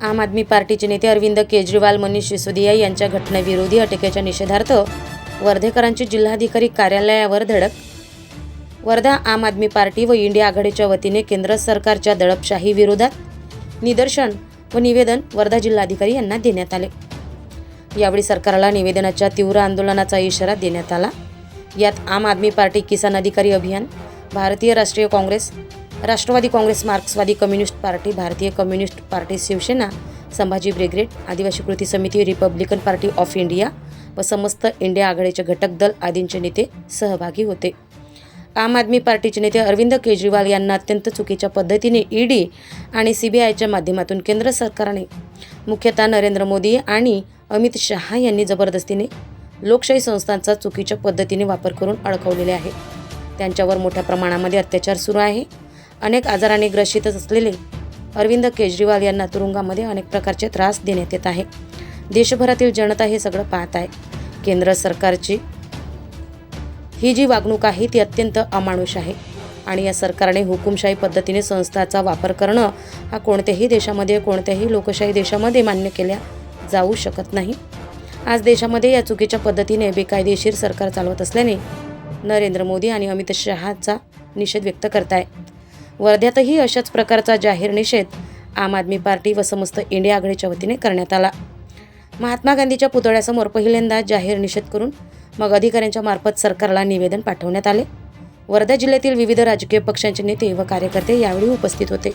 आम आदमी पार्टीचे नेते अरविंद केजरीवाल मनीष सिसोदिया यांच्या घटनेविरोधी अटकेच्या निषेधार्थ वर्धेकरांची जिल्हाधिकारी कार्यालयावर धडक। वर्धा आम आदमी पार्टी व इंडिया आघाडीच्या वतीने केंद्र सरकारच्या दडपशाही विरोधात निदर्शन व निवेदन वर्धा जिल्हाधिकारी यांना देण्यात आले। यावेळी सरकारला निवेदनाच्या तीव्र आंदोलनाचा इशारा देण्यात आला। यात आम आदमी पार्टी किसान अधिकारी अभियान भारतीय राष्ट्रीय Congress Rashtrawadi Congress Marxwadi communist party Bharatiya communist party Shivsena Sambhaji brigade Adivasi Kruti Samiti Republican party of India व समस्त इंडिया आघाडीचे घटक दल आदींचे नेते सहभागी होते. आम आदमी पार्टीचे नेते अरविंद केजरीवाल यांना अत्यंत चुकीच्या पद्धतीने ईडी आणि सी बी आयच्या माध्यमातून केंद्र सरकारने मुख्यतः नरेंद्र मोदी आणि अमित शहा यांनी जबरदस्तीने लोकशाही संस्थांचा चुकीच्या पद्धतीने वापर करून अडकवलेले आहे. त्यांच्यावर मोठ्या प्रमाणामध्ये अत्याचार सुरू आहे. अनेक आजाराने ग्रसित असलेले अरविंद केजरीवाल यांना तुरुंगामध्ये अनेक प्रकारचे त्रास देण्यात येत आहे. देशभरातील जनता हे सगळं पाहत आहे. केंद्र सरकारची ही जी वागणूक आहे ती अत्यंत अमानुष आहे आणि या सरकारने हुकुमशाही पद्धतीने संस्थाचा वापर करणं हा कोणत्याही देशामध्ये कोणत्याही लोकशाही देशामध्ये मान्य केल्या जाऊ शकत नाही. आज देशामध्ये या चुकीच्या पद्धतीने बेकायदेशीर सरकार चालवत असल्याने नरेंद्र मोदी आणि अमित शहाचा निषेध व्यक्त करताय. वर्ध्यातही अशाच प्रकारचा जाहीर निषेध आम आदमी पार्टी व समस्त इंडिया आघाडीच्या वतीने करण्यात आला. महात्मा गांधीच्या पुतळ्यासमोर पहिल्यांदा जाहीर निषेध करून मग अधिकाऱ्यांच्या मार्फत सरकारला निवेदन पाठवण्यात आले. वर्धा जिल्ह्यातील विविध राजकीय पक्षांचे नेते व कार्यकर्ते यावेळी उपस्थित होते.